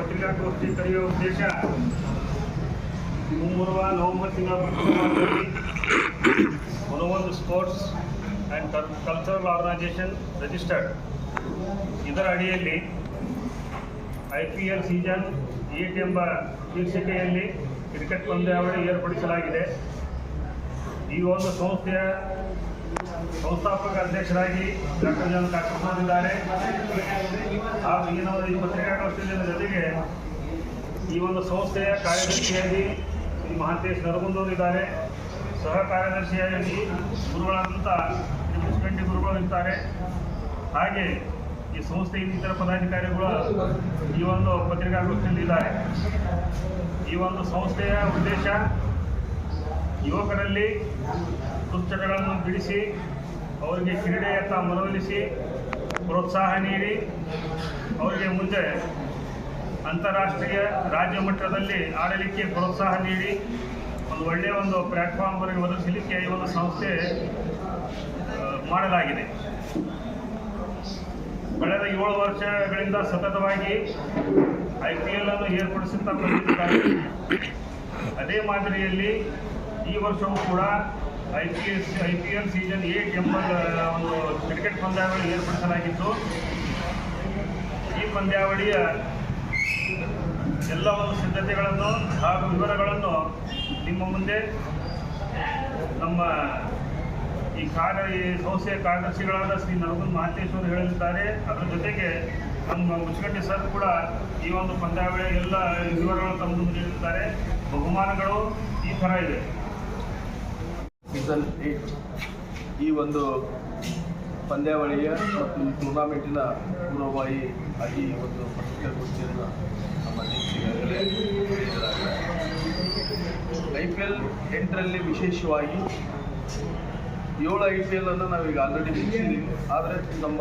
ಪತ್ರಿಕಾಗೋಷ್ಠಿ ಕರೆಯುವ ಉದ್ದೇಶ ಮುಂಬರುವ ನವೆಂಬರ್ ತಿಂಗಳ ಮನೋವಂದ್ sports and cultural organisation registered. ಇದರ ಅಡಿಯಲ್ಲಿ I P L season eight ಎಂಬ ಶೀರ್ಷಿಕೆಯಲ್ಲಿ ಕ್ರಿಕೆಟ್ ಪಂದ್ಯಾವಳಿ ಏರ್ಪಡಿಸಲಾಗಿದೆ. ಈ ಒಂದು ಸಂಸ್ಥೆಯ ಸಂಸ್ಥಾಪಕ ಅಧ್ಯಕ್ಷರಾಗಿ ಡಾಕ್ಟರ್ ಜನ ಕಾಕಪ್ಪನವರಿದ್ದಾರೆ ಹಾಗೂ ಈ ನಾವು ಈ ಪತ್ರಿಕಾಗೋಷ್ಠಿಯ ಜೊತೆಗೆ ಈ ಒಂದು ಸಂಸ್ಥೆಯ ಕಾರ್ಯದರ್ಶಿಯಾಗಿ ಶ್ರೀ ಮಹಾಂತೇಶ್ ನರಗುಂದವರಿದ್ದಾರೆ ಸಹ ಕಾರ್ಯದರ್ಶಿಯಾಗಿ ಗುರುಗಳಾದಂಥ ಮುನ್ಸಿಪಾಲಿಟಿ ಗುರುಗಳು ಇರ್ತಾರೆ. ಹಾಗೆ ಈ ಸಂಸ್ಥೆಯ ಇತರ ಪದಾಧಿಕಾರಿಗಳು ಈ ಒಂದು ಪತ್ರಿಕಾಗೋಷ್ಠಿಯಲ್ಲಿ ಇದ್ದಾರೆ. ಈ ಒಂದು ಸಂಸ್ಥೆಯ ಉದ್ದೇಶ ಯುವಕರಲ್ಲಿ ದುಶ್ಚಟಗಳನ್ನು ಬಿಡಿಸಿ ಅವರಿಗೆ ಕ್ರೀಡೆಯತ್ತ ಮನವೊಲಿಸಿ, ಪ್ರೋತ್ಸಾಹ ನೀಡಿ, ಅವರಿಗೆ ಮುಂದೆ ಅಂತಾರಾಷ್ಟ್ರೀಯ ರಾಜ್ಯ ಮಟ್ಟದಲ್ಲಿ ಆಡಲಿಕ್ಕೆ ಪ್ರೋತ್ಸಾಹ ನೀಡಿ, ಒಂದು ಒಳ್ಳೆಯ ಒಂದು ಪ್ಲ್ಯಾಟ್ಫಾರ್ಮ್ ಅವರಿಗೆ ಒದಗಿಸಲಿಕ್ಕೆ ಈ ಒಂದು ಸಂಸ್ಥೆ ಮಾಡಲಾಗಿದೆ. ಕಳೆದ ಏಳು ವರ್ಷಗಳಿಂದ ಸತತವಾಗಿ ಐ ಪಿ ಎಲ್ ಅನ್ನು ಏರ್ಪಡಿಸುತ್ತಾ ಅದೇ ಮಾದರಿಯಲ್ಲಿ ಈ ವರ್ಷವೂ ಕೂಡ I P S I P L season eight ಎಂಬ ಒಂದು ಕ್ರಿಕೆಟ್ ಪಂದ್ಯಾವಳಿ ಏರ್ಪಡಿಸಲಾಗಿತ್ತು. ಈ ಪಂದ್ಯಾವಳಿಯ ಎಲ್ಲ ಒಂದು ಸಿದ್ಧತೆಗಳನ್ನು ಹಾಗೂ ವಿವರಗಳನ್ನು ನಿಮ್ಮ ಮುಂದೆ ನಮ್ಮ ಈ ಕಾರ್ಯ ಈ ಸಂಸ್ಥೆಯ ಕಾರ್ಯದರ್ಶಿಗಳಾದ ಶ್ರೀ ನರಗುಂದ್ ಮಹಾಂತೇಶ್ವರ್ ಹೇಳಲಿದ್ದಾರೆ ಅದರ ಜೊತೆಗೆ ನಮ್ಮ ಮುಚ್ಚಗಡ್ಡಿ ಸರ್ ಕೂಡ ಈ ಒಂದು ಪಂದ್ಯಾವಳಿಯ ಎಲ್ಲ ವಿವರಗಳನ್ನು ತಂದು ನೀಡಿದ್ದಾರೆ ಬಹುಮಾನಗಳು ಈ ಥರ ಇದೆ. ಸೀಸನ್ ಏಟ್ ಈ ಒಂದು ಪಂದ್ಯಾವಳಿಯ ಮತ್ತು ಈ ಟೂರ್ನಾಮೆಂಟಿನ ಪೂರ್ವಭಾವಿ ಆಗಿ ಒಂದು ಪತ್ರಿಕಾಗೋಷ್ಠಿಯನ್ನು ನಮ್ಮ ಅಧ್ಯಕ್ಷರಾಗಲೇ ಐ ಪಿ ಎಲ್ ಎಂಟರಲ್ಲಿ ವಿಶೇಷವಾಗಿ ಏಳು ಐ ಪಿ ಎಲ್ ಅನ್ನು ಈಗ ಆಲ್ರೆಡಿ ಮುಗಿಸಿದ್ದೀವಿ. ಆದರೆ ನಮ್ಮ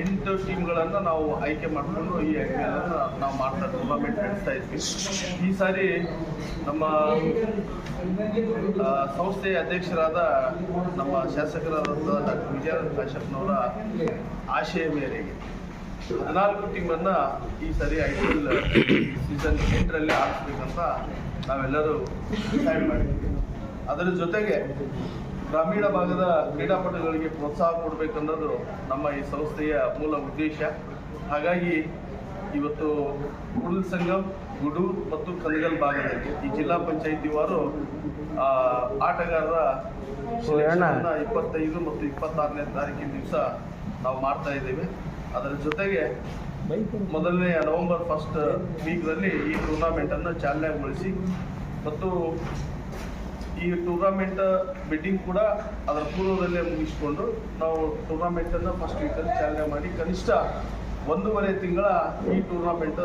ಎಂಟು ಟೀಮ್ಗಳನ್ನು ನಾವು ಆಯ್ಕೆ ಮಾಡಿಕೊಂಡು ಈ ಐ ಪಿ ಎಲ್ ಅನ್ನು ನಾವು ಮಾಡ್ತಾ ಟೂರ್ನಾಮೆಂಟ್ ನಡೆಸ್ತಾ ಇದ್ವಿ. ಈ ಸಾರಿ ನಮ್ಮ ಸಂಸ್ಥೆಯ ಅಧ್ಯಕ್ಷರಾದ ನಮ್ಮ ಶಾಸಕರಾದಂಥ ಡಾಕ್ಟರ್ ವಿಜಯಾನಂದ ಕಾಶಪ್ಪನವರ ಆಶಯ ಮೇರೆಗೆ ಹದಿನಾಲ್ಕು ಟೀಮನ್ನು ಈ ಸಾರಿ ಐ ಪಿ ಎಲ್ ಸೀಸನ್ ಎಂಟರಲ್ಲಿ ಆಡಿಸ್ಬೇಕಂತ ನಾವೆಲ್ಲರೂ ಡಿಸೈಡ್ ಮಾಡಿದ್ವಿ ಅದರ ಜೊತೆಗೆ ಗ್ರಾಮೀಣ ಭಾಗದ ಕ್ರೀಡಾಪಟುಗಳಿಗೆ ಪ್ರೋತ್ಸಾಹ ಕೊಡಬೇಕನ್ನೋದು ನಮ್ಮ ಈ ಸಂಸ್ಥೆಯ ಮೂಲ ಉದ್ದೇಶ. ಹಾಗಾಗಿ ಇವತ್ತು ಕುಡಲ್ ಸಂಗಮ್ ಗುಡು ಮತ್ತು ಕಂದಗಲ್ ಭಾಗದಲ್ಲಿ ಈ ಜಿಲ್ಲಾ ಪಂಚಾಯಿತಿ ವಾರು ಆಟಗಾರರ ಇಪ್ಪತ್ತೈದು ಮತ್ತು ಇಪ್ಪತ್ತಾರನೇ ತಾರೀಕಿನ ದಿವಸ ನಾವು ಮಾಡ್ತಾ ಇದ್ದೇವೆ. ಅದರ ಜೊತೆಗೆ ಮೊದಲನೇ ನವೆಂಬರ್ ಫಸ್ಟ್ ವೀಕ್ನಲ್ಲಿ ಈ ಟೂರ್ನಾಮೆಂಟನ್ನು ಚಾಲನೆಗೊಳಿಸಿ ಮತ್ತು ಈ ಟೂರ್ನಮೆಂಟ್ ಬಿಡ್ಡಿಂಗ್ ಕೂಡ ಅದರ ಪೂರ್ವದಲ್ಲೇ ಮುಗಿಸ್ಕೊಂಡು ನಾವು ಟೂರ್ನಾಮೆಂಟನ್ನು ಫಸ್ಟ್ ವೀಕಲ್ಲಿ ಚಾಲನೆ ಮಾಡಿ ಕನಿಷ್ಠ ಒಂದೂವರೆ ತಿಂಗಳ ಈ ಟೂರ್ನಮೆಂಟ್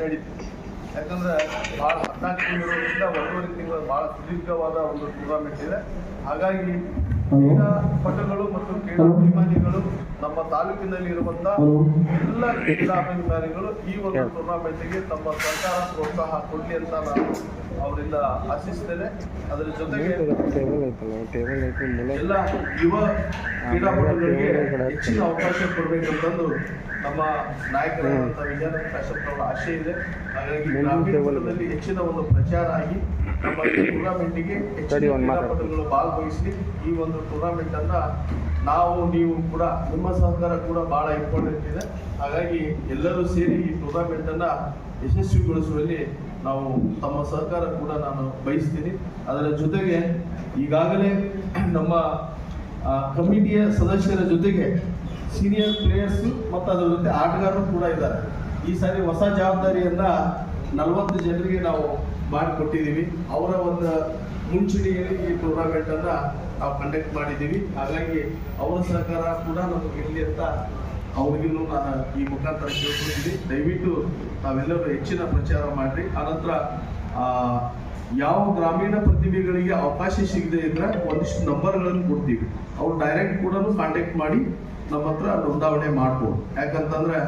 ನಡೀತು. ಯಾಕಂದ್ರೆ ಭಾಳ ಹದಿನಾಲ್ಕು ತಿಂಗಳಿರೋದ್ರಿಂದ ಒಂದೂವರೆ ತಿಂಗಳ ಭಾಳ ಸುದೀರ್ಘವಾದ ಒಂದು ಟೂರ್ನಮೆಂಟ್ ಇದೆ. ಹಾಗಾಗಿ ಕ್ರೀಡಾಪಟುಗಳು ಮತ್ತು ಕ್ರೀಡಾಭಿಮಾನಿಗಳು ನಮ್ಮ ತಾಲೂಕಿನಲ್ಲಿ ಇರುವಂತಹ ಎಲ್ಲ ಕ್ರೀಡಾಭಿಮಾನಿಗಳು ಈ ಒಂದು ಟೂರ್ನಾಮೆಂಟ್ಗೆ ತಮ್ಮ ಸರ್ಕಾರ ಪ್ರೋತ್ಸಾಹ ಕೊಡಲಿ ಅಂತ ನಾನು ಅವರಿಂದ ಆಶಿಸ್ತೇನೆ. ಅದರ ಜೊತೆಗೆ ಎಲ್ಲ ಯುವ ಕ್ರೀಡಾಪಟುಗಳಿಗೆ ಹೆಚ್ಚಿನ ಅವಕಾಶ ಕೊಡಬೇಕಂತಂದು ನಮ್ಮ ನಾಯಕರಾದಂಥ ವಿಜಯನಗರ ಶಾಸಕರ ಆಶೆ ಇದೆ. ಹಾಗಾಗಿ ಗ್ರಾಮೀಣ ಭಾಗದಲ್ಲಿ ಹೆಚ್ಚಿನ ಒಂದು ಪ್ರಚಾರ ಆಗಿ ನಮ್ಮ ಟೂರ್ನಾಮೆಂಟ್ಗೆ ಹೆಚ್ಚಿನ ಕ್ರೀಡಾಪಟುಗಳು ಭಾಗವಹಿಸಿ ಈ ಒಂದು ಟೂರ್ನಾಮೆಂಟ್ ಅನ್ನ ನಾವು ನೀವು ಕೂಡ ನಿಮ್ಮ ಸಹಕಾರ ಕೂಡ ಬಹಳ ಇಂಪಾರ್ಟೆಂಟ್ ಇದೆ. ಹಾಗಾಗಿ ಎಲ್ಲರೂ ಸೇರಿ ಈ ಟೂರ್ನಾಮೆಂಟ್ ಅನ್ನ ಯಶಸ್ವಿಗೊಳಿಸುವಲ್ಲಿ ನಾವು ತಮ್ಮ ಸಹಕಾರ ಕೂಡ ನಾನು ಬಯಸ್ತೀನಿ. ಅದರ ಜೊತೆಗೆ ಈಗಾಗಲೇ ನಮ್ಮ ಕಮಿಟಿಯ ಸದಸ್ಯರ ಜೊತೆಗೆ ಸೀನಿಯರ್ ಪ್ಲೇಯರ್ಸ್ ಮತ್ತು ಅದರ ಜೊತೆ ಆಟಗಾರರು ಕೂಡ ಇದ್ದಾರೆ. ಈ ಸಾರಿ ಹೊಸ ಜವಾಬ್ದಾರಿಯನ್ನ ನಲವತ್ತು ಜನರಿಗೆ ನಾವು ಮಾಡಿಕೊಟ್ಟಿದ್ದೀವಿ. ಅವರ ಒಂದು ಮುಂಚೂಣಿಯಲ್ಲಿ ಈ ಟೂರ್ನಮೆಂಟ್ ಅನ್ನ ನಾವು ಕಂಡಕ್ಟ್ ಮಾಡಿದ್ದೀವಿ. ಹಾಗಾಗಿ ಅವರ ಸಹಕಾರ ಕೂಡ ನಮಗೆ ಇಲ್ಲಿ ಅಂತ ಅವ್ರಿಗೂ ನಾನು ಈ ಮುಖಾಂತರ ಕೇಳ್ಕೊಳ್ತೀನಿ. ದಯವಿಟ್ಟು ತಾವೆಲ್ಲರೂ ಹೆಚ್ಚಿನ ಪ್ರಚಾರ ಮಾಡಿರಿ. ಆನಂತರ ಯಾವ ಗ್ರಾಮೀಣ ಪ್ರತಿಭೆಗಳಿಗೆ ಅವಕಾಶ ಸಿಗದೆ ಇದ್ರೆ ಒಂದಿಷ್ಟು ನಂಬರ್ಗಳನ್ನು ಕೊಡ್ತೀವಿ. ಅವ್ರು ಡೈರೆಕ್ಟ್ ಕೂಡ ಕಾಂಟ್ಯಾಕ್ಟ್ ಮಾಡಿ ನಮ್ಮ ಹತ್ರ ನೋಂದಾವಣೆ ಮಾಡ್ಬೋದು. ಯಾಕಂತಂದ್ರೆ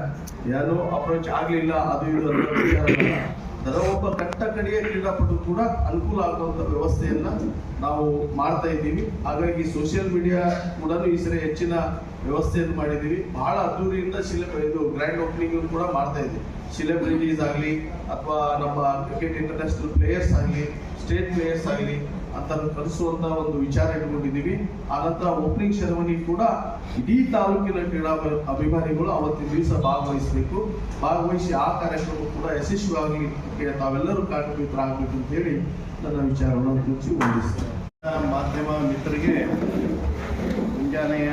ಏನೋ ಅಪ್ರೋಚ್ ಆಗಲಿಲ್ಲ, ಅದು ಇದು. ಅದರ ಒಬ್ಬ ಕಟ್ಟ ಕಡೆಯ ಕ್ರೀಡಾಪಟು ಕೂಡ ಅನುಕೂಲ ಆಗುವಂತ ವ್ಯವಸ್ಥೆಯನ್ನ ನಾವು ಮಾಡ್ತಾ ಇದ್ದೀವಿ. ಹಾಗಾಗಿ ಸೋಷಿಯಲ್ ಮೀಡಿಯಾ ಕೂಡ ಈ ಸರಿ ಹೆಚ್ಚಿನ ವ್ಯವಸ್ಥೆಯನ್ನು ಮಾಡಿದ್ದೀವಿ. ಬಹಳ ಅದ್ದೂರಿಯಿಂದ ಶಿಲೆ ಇದು ಗ್ರ್ಯಾಂಡ್ ಓಪನಿಂಗ್ ಕೂಡ ಮಾಡ್ತಾ ಇದ್ದೀವಿ. ಸೆಲೆಬ್ರಿಟೀಸ್ ಆಗಲಿ, ಅಥವಾ ನಮ್ಮ ಕ್ರಿಕೆಟ್ ಇಂಟರ್ನ್ಯಾಷನಲ್ ಪ್ಲೇಯರ್ಸ್ ಆಗಲಿ ಸ್ಟೇಟ್ ಪ್ಲೇಯರ್ಸ್ ಆಗಲಿ ಅಂತ ಕಲಿಸುವಂತ ಒಂದು ವಿಚಾರ ಇಟ್ಕೊಂಡಿದ್ದೀವಿ. ಆನಂತರ ಓಪನಿಂಗ್ ಸೆರೆಮನಿ ಕೂಡ ಇಡೀ ತಾಲೂಕಿನ ಕ್ರೀಡಾ ಅಭಿಮಾನಿಗಳು ಅವತ್ತಿನ ದಿವಸ ಭಾಗವಹಿಸಬೇಕು. ಭಾಗವಹಿಸಿ ಆ ಕಾರ್ಯಕ್ರಮ ಕೂಡ ಯಶಸ್ವಿಯಾಗಲಿಕ್ಕೆ ತಾವೆಲ್ಲರೂ ಕಾರ್ಯಕರ್ತರಾಗಬೇಕು ಅಂತ ಹೇಳಿ ನನ್ನ ವಿಚಾರವನ್ನು ತಿಳಿಸಿ ಮಾಧ್ಯಮ ಮಿತ್ರರಿಗೆ ಮುಂಜಾನೆಯ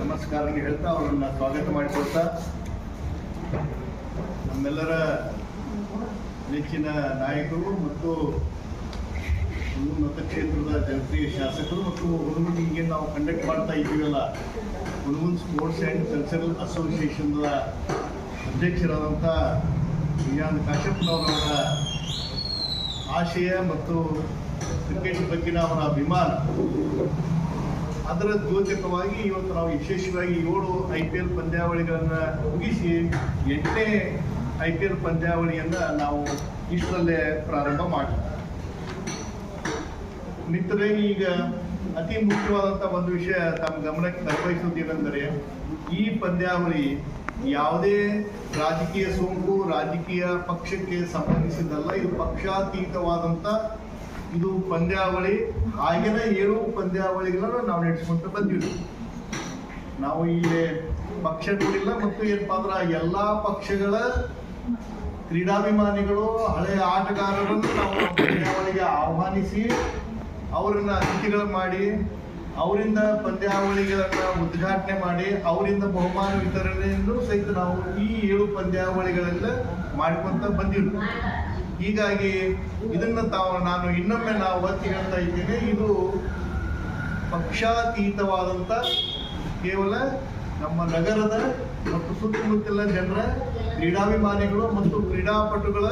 ನಮಸ್ಕಾರ ಹೇಳ್ತಾ ಅವರನ್ನ ಸ್ವಾಗತ ಮಾಡಿಕೊಡ್ತಾ ನಮ್ಮೆಲ್ಲರ ನೆಚ್ಚಿನ ನಾಯಕರು ಮತ್ತು ಹುಣಸೂರು ಮತಕ್ಷೇತ್ರದ ಜನಪ್ರಿಯ ಶಾಸಕರು ಮತ್ತು ಹುಣಗುಂದಿಗೆ ನಾವು ಕಂಡಕ್ಟ್ ಮಾಡ್ತಾ ಇದ್ದೀವಲ್ಲ. ಹುಡುಗನ್ ಸ್ಪೋರ್ಟ್ಸ್ ಆ್ಯಂಡ್ ಕಲ್ಚರಲ್ ಅಸೋಸಿಯೇಷನ್ದ ಅಧ್ಯಕ್ಷರಾದಂಥ ವಿಜಯಾನಂದ ಕಾಶ್ಯಪ್ಪನವರವರ ಆಶಯ ಮತ್ತು ಕ್ರಿಕೆಟ್ ಬಗ್ಗೆ ಅವರ ಅಭಿಮಾನ. ಅದರ ದ್ಯೋತಕವಾಗಿ ಇವತ್ತು ನಾವು ವಿಶೇಷವಾಗಿ ಏಳು ಐ ಪಿ ಎಲ್ ಪಂದ್ಯಾವಳಿಗಳನ್ನು ಮುಗಿಸಿ ಎಂಟನೇ ಐ ಪಿ ಎಲ್ ಪಂದ್ಯಾವಳಿಯನ್ನು ನಾವು ಇಷ್ಟರಲ್ಲೇ ಪ್ರಾರಂಭ ಮಾಡಿದ್ವಿ ಮಿತ್ರರೇ, ಈಗ ಅತಿ ಮುಖ್ಯವಾದಂಥ ಒಂದು ವಿಷಯ ತಮ್ಮ ಗಮನಕ್ಕೆ ತರಬಯಸುವುದೇನೆಂದರೆ ಈ ಪಂದ್ಯಾವಳಿ ಯಾವುದೇ ರಾಜಕೀಯ ಸೋಂಕು, ರಾಜಕೀಯ ಪಕ್ಷಕ್ಕೆ ಸಂಬಂಧಿಸಿದಲ್ಲ ಇದು ಪಕ್ಷಾತೀತವಾದಂಥ ಇದು ಪಂದ್ಯಾವಳಿ. ಆಗಿನ ಏಳು ಪಂದ್ಯಾವಳಿಗಳನ್ನು ನಾವು ನಡೆಸಿಕೊಂಡು ಬಂದಿವಿ ನಾವು ಇಲ್ಲಿ ಪಕ್ಷ ನೋಡಿಲ್ಲ ಮತ್ತು ಏನಪ್ಪಾ ಅಂದ್ರೆ ಎಲ್ಲ ಪಕ್ಷಗಳ ಕ್ರೀಡಾಭಿಮಾನಿಗಳು ಹಳೆಯ ಆಟಗಾರರನ್ನು ನಾವು ಪಂದ್ಯಾವಳಿಗೆ ಆಹ್ವಾನಿಸಿ ಅವರನ್ನ ಅತಿಥಿಗಳು ಮಾಡಿ, ಅವರಿಂದ ಪಂದ್ಯಾವಳಿಗಳನ್ನ ಉದ್ಘಾಟನೆ ಮಾಡಿ, ಅವರಿಂದ ಬಹುಮಾನ ವಿತರಣೆಯನ್ನು ಸಹಿತ ನಾವು ಈ ಏಳು ಪಂದ್ಯಾವಳಿಗಳೆಲ್ಲ ಮಾಡ್ಕೊಂತ ಬಂದಿರು ಹೀಗಾಗಿ ಇದನ್ನ ತಾವು, ನಾನು ಇನ್ನೊಮ್ಮೆ ನಾವು ಒತ್ತಿ ಹೇಳ್ತಾ ಇದ್ದೇನೆ, ಇದು ಪಕ್ಷಾತೀತವಾದಂಥ ಕೇವಲ ನಮ್ಮ ನಗರದ ಮತ್ತು ಸುತ್ತಮುತ್ತಲ ಜನರ ಕ್ರೀಡಾಭಿಮಾನಿಗಳು ಮತ್ತು ಕ್ರೀಡಾಪಟುಗಳ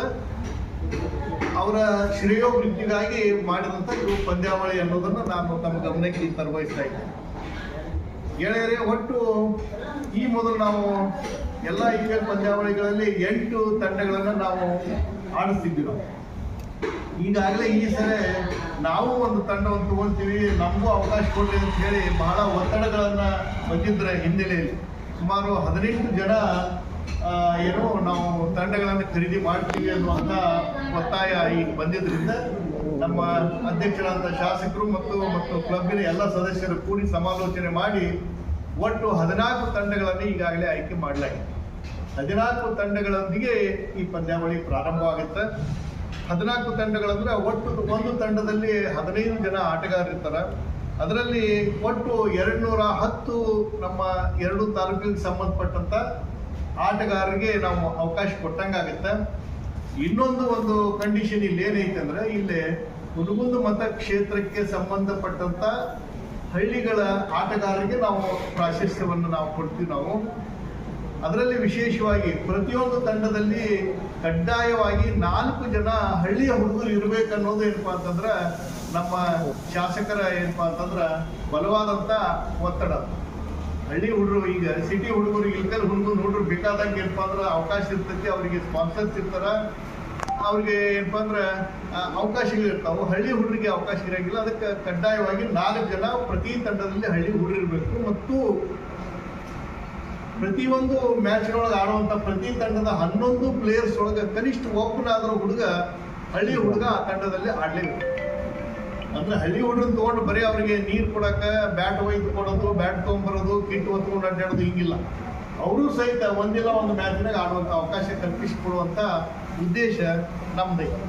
ಅವರ ಶ್ರೇಯೋಭಿವೃದ್ಧಿಗಾಗಿ ಮಾಡಿದಂಥ ಇದು ಪಂದ್ಯಾವಳಿ ಅನ್ನೋದನ್ನು ನಾನು ತಮ್ಮ ಗಮನಕ್ಕೆ ತರಬಯಸ್ತಾ ಇದ್ದೇನೆ. ಗೆಳೆಯರೇ, ಒಟ್ಟು ಈ ಮೊದಲು ನಾವು ಎಲ್ಲ ಐ ಪಿ ಎಲ್ ಪಂದ್ಯಾವಳಿಗಳಲ್ಲಿ ಎಂಟು ತಂಡಗಳನ್ನು ನಾವು ಆಡಿಸ್ತಿದ್ದೀವಿ. ಈಗಾಗಲೇ ಈ ಸಲ ನಾವು ಒಂದು ತಂಡವನ್ನು ತಗೊಳ್ತೀವಿ. ನಮಗೂ ಅವಕಾಶ ಕೊಡಲಿ ಅಂತ ಹೇಳಿ ಬಹಳ ಒತ್ತಡಗಳನ್ನು ಬಂದಿದ್ರ ಹಿನ್ನೆಲೆಯಲ್ಲಿ ಸುಮಾರು ಹದಿನೆಂಟು ಜನ ತಂಡಗಳನ್ನು ಖರೀದಿ ಮಾಡ್ತೀವಿ ಅನ್ನುವಂಥ ಒತ್ತಾಯ ಈಗ ಬಂದಿದ್ರಿಂದ ನಮ್ಮ ಅಧ್ಯಕ್ಷರಾದ ಶಾಸಕರು ಮತ್ತು ಮತ್ತು ಕ್ಲಬ್ಬಿನ ಎಲ್ಲ ಸದಸ್ಯರು ಕೂಡಿ ಸಮಾಲೋಚನೆ ಮಾಡಿ ಒಟ್ಟು ಹದಿನಾಲ್ಕು ತಂಡಗಳನ್ನು ಈಗಾಗಲೇ ಆಯ್ಕೆ ಮಾಡಲಾಗಿದೆ. ಹದಿನಾಲ್ಕು ತಂಡಗಳೊಂದಿಗೆ ಈ ಪಂದ್ಯಾವಳಿ ಪ್ರಾರಂಭವಾಗುತ್ತೆ ಹದಿನಾಲ್ಕು ತಂಡಗಳಂದ್ರೆ ಒಟ್ಟು ಒಂದು ತಂಡದಲ್ಲಿ ಹದಿನೈದು ಜನ ಆಟಗಾರರಿರ್ತಾರೆ ಅದರಲ್ಲಿ ಒಟ್ಟು ಎರಡು ನೂರ ಹತ್ತು ನಮ್ಮ ಎರಡು ತಾಲೂಕಿಗೆ ಸಂಬಂಧಪಟ್ಟಂತ ಆಟಗಾರರಿಗೆ ನಾವು ಅವಕಾಶ ಕೊಟ್ಟಂಗಾಗತ್ತೆ ಇನ್ನೊಂದು ಒಂದು ಕಂಡೀಷನ್ ಇಲ್ಲಿ ಏನೈತೆ ಅಂದ್ರೆ, ಇಲ್ಲಿ ಮತ ಕ್ಷೇತ್ರಕ್ಕೆ ಸಂಬಂಧಪಟ್ಟಂತ ಹಳ್ಳಿಗಳ ಆಟಗಾರರಿಗೆ ನಾವು ಪ್ರಾಶಸ್ತ್ಯವನ್ನು ನಾವು ಕೊಡ್ತೀವಿ ನಾವು. ಅದರಲ್ಲಿ ವಿಶೇಷವಾಗಿ ಪ್ರತಿಯೊಂದು ತಂಡದಲ್ಲಿ ಕಡ್ಡಾಯವಾಗಿ ನಾಲ್ಕು ಜನ ಹಳ್ಳಿಯ ಹುಡುಗರು ಇರಬೇಕು ಇರ್ಬೇಕನ್ನೋದು ಏನಪ್ಪಾ ಅಂತಂದ್ರೆ, ನಮ್ಮ ಶಾಸಕರ ಏನಪ್ಪಾ ಅಂತಂದ್ರೆ ಬಲವಾದಂಥ ಒತ್ತಡ. ಹಳ್ಳಿ ಹುಡುಗರು ಈಗ ಸಿಟಿ ಹುಡುಗರು ಇಲ್ಕಲ್ ಹುಡುಗರು ನೋಡ್ರು ಬೇಕಾದಂಗೆ ಏನಪ್ಪಾ ಅಂದ್ರೆ ಅವಕಾಶ ಇರ್ತೈತಿ, ಅವರಿಗೆ ಸ್ಪಾನ್ಸರ್ಸ್ ಇರ್ತಾರ. ಅವ್ರಿಗೆ ಏನಪ್ಪ ಅಂದ್ರೆ ಅವಕಾಶಗಳು ಇರ್ತಾವೆ. ಹಳ್ಳಿ ಹುಡುಗರಿಗೆ ಅವಕಾಶ ಇರಂಗಿಲ್ಲ. ಅದಕ್ಕೆ ಕಡ್ಡಾಯವಾಗಿ ನಾಲ್ಕು ಜನ ಪ್ರತಿ ತಂಡದಲ್ಲಿ ಹಳ್ಳಿ ಹುಡುಗರು ಇರಬೇಕು. ಮತ್ತು ಪ್ರತಿಯೊಂದು ಮ್ಯಾಚ್ನೊಳಗೆ ಆಡುವಂಥ ಪ್ರತಿ ತಂಡದ ಹನ್ನೊಂದು ಪ್ಲೇಯರ್ಸ್ ಒಳಗೆ ಕನಿಷ್ಠ ಒಬ್ಬನಾದರೂ ಹುಡುಗ ಹಳ್ಳಿ ಹುಡುಗ ಆ ತಂಡದಲ್ಲಿ ಆಡ್ಲೇಬೇಕು. ಅಂದ್ರೆ ಹಳ್ಳಿ ಹುಡುಗರು ತಗೊಂಡು ಬರೀ ಅವರಿಗೆ ನೀರು ಕೊಡಕ ಬ್ಯಾಟ್ ಒಯ್ದು ಕೊಡೋದು ಬ್ಯಾಟ್ ತೊಗೊಂಬರೋದು ಕಿಟ್ ಹೊತ್ಕೊಂಡು ಅಡ್ಡಾಡೋದು ಹಿಂಗಿಲ್ಲ. ಅವರು ಸಹಿತ ಒಂದಿಲ್ಲ ಒಂದು ಮ್ಯಾಚ್ನಾಗ ಆಡುವಂತ ಅವಕಾಶ ಕಲ್ಪಿಸಿಕೊಡುವಂತ ಉದ್ದೇಶ ನಮ್ದೈತಿ